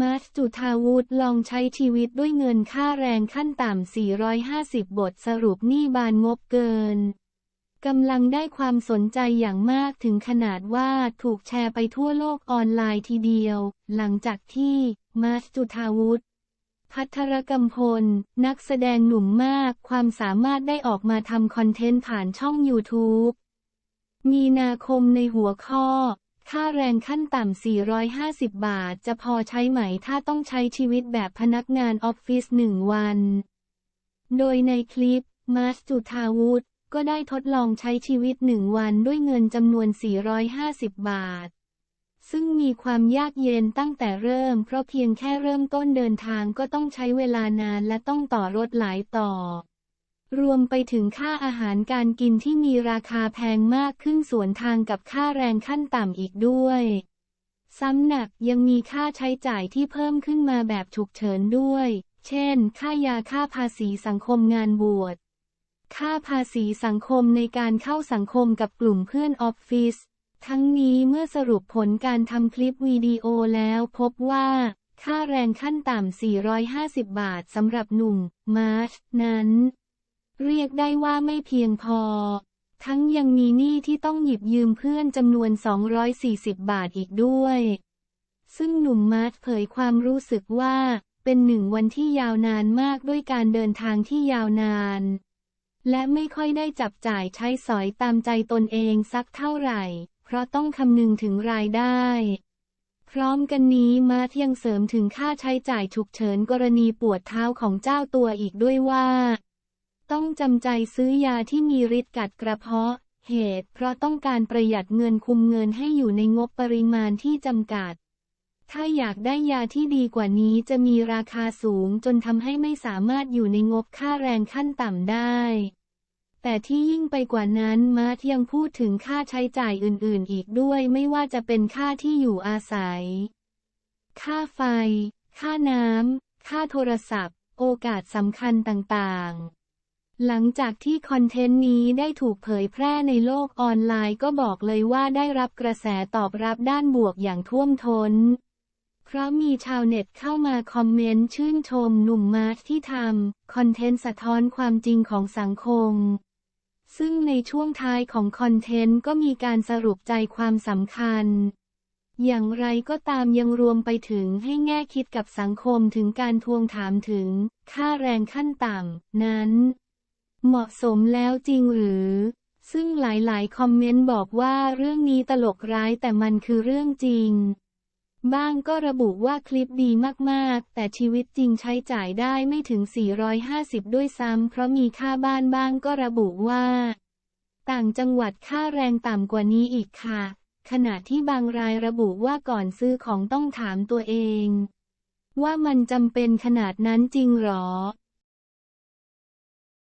มาร์ชจุธาวุฒิลองใช้ชีวิตด้วยเงินค่าแรงขั้นต่ำ 450 บทสรุปหนี้บานงบเกิน กำลังได้ความสนใจอย่างมากถึงขนาดว่าถูกแชร์ไปทั่วโลกออนไลน์ทีเดียว หลังจากที่มาร์ชจุธาวุฒิพัทรกำพล นักแสดงหนุ่มมากความสามารถได้ออกมาทำคอนเทนต์ผ่านช่อง YouTube มีนาคมในหัวข้อ ค่าแรงขั้นต่ำ 450 บาท จะพอใช้ไหมถ้าต้องใช้ชีวิตแบบพนักงานออฟฟิศหนึ่งวัน โดยในคลิป มาร์ชจุธาวุฒิก็ได้ทดลองใช้ชีวิตหนึ่งวันด้วยเงินจำนวน 450 บาท ซึ่งมีความยากเย็นตั้งแต่เริ่ม เพราะเพียงแค่เริ่มต้นเดินทางก็ต้องใช้เวลานานและต้องต่อรถหลายต่อ รวมไปถึงค่าอาหารการกินที่มีราคาแพงมากขึ้นสวนทางกับค่าแรงขั้นต่ำอีกด้วย ซ้ำหนักยังมีค่าใช้จ่ายที่เพิ่มขึ้นมาแบบฉุกเฉินด้วย เช่น ค่ายาค่าภาษีสังคมงานบวช ค่าภาษีสังคมในการเข้าสังคมกับกลุ่มเพื่อนออฟฟิศ ทั้งนี้เมื่อสรุปผลการทำคลิปวิดีโอแล้วพบว่าค่าแรงขั้นต่ำ 450 บาทสำหรับหนุ่ม มาร์ชนั้น เรียกได้ว่าไม่เพียงพอ ทั้งยังมีหนี้ที่ต้องหยิบยืมเพื่อนจำนวน 240 บาทอีกด้วย ซึ่งหนุ่มมาร์ชเผยความรู้สึกว่า เป็นหนึ่งวันที่ยาวนานมากด้วยการเดินทางที่ยาวนาน และไม่ค่อยได้จับจ่ายใช้สอยตามใจตนเองสักเท่าไหร่ เพราะต้องคำนึงถึงรายได้พร้อมกันนี้มาร์ทยังเสริมถึงค่าใช้จ่ายฉุกเฉินกรณีปวดเท้าของเจ้าตัวอีกด้วยว่า ต้องจำใจซื้อยาที่มีฤทธิ์กัดกระเพาะ เหตุ เพราะต้องการประหยัดเงินคุมเงินให้อยู่ในงบปริมาณที่จำกัด ถ้าอยากได้ยาที่ดีกว่านี้จะมีราคาสูงจนทำให้ไม่สามารถอยู่ในงบค่าแรงขั้นต่ำได้ แต่ที่ยิ่งไปกว่านั้นมาร์ทยังพูดถึงค่าใช้จ่ายอื่นๆ อีกด้วยไม่ว่าจะเป็นค่าที่อยู่อาศัย ค่าไฟ ค่าน้ำค่าโทรศัพท์ โอกาสสำคัญต่างๆ หลังจากที่คอนเทนต์นี้ได้ถูกเผยแพร่ในโลกออนไลน์ก็บอกเลยว่าได้รับกระแสตอบรับด้านบวกอย่างท่วมท้น เพราะมีชาวเน็ตเข้ามาคอมเมนต์ชื่นชมหนุ่มมาร์ทที่ทำคอนเทนต์สะท้อนความจริงของสังคม ซึ่งในช่วงท้ายของคอนเทนต์ก็มีการสรุปใจความสำคัญ อย่างไรก็ตามยังรวมไปถึงให้แง่คิดกับสังคมถึงการทวงถามถึง ค่าแรงขั้นต่ำนั้น เหมาะสมแล้วจริงหรือ ซึ่งหลายๆ คอมเมนต์บอกว่าเรื่องนี้ตลกร้ายแต่มันคือเรื่องจริง บ้างก็ระบุว่าคลิปดีมากๆ แต่ชีวิตจริงใช้จ่ายได้ไม่ถึง 450 ด้วยซ้ำเพราะมีค่าบ้านบ้างก็ระบุว่า ต่างจังหวัดค่าแรงต่ำกว่านี้อีกค่ะ ขณะที่บางรายระบุว่าก่อนซื้อของต้องถามตัวเอง ว่ามันจำเป็นขนาดนั้นจริงหรอ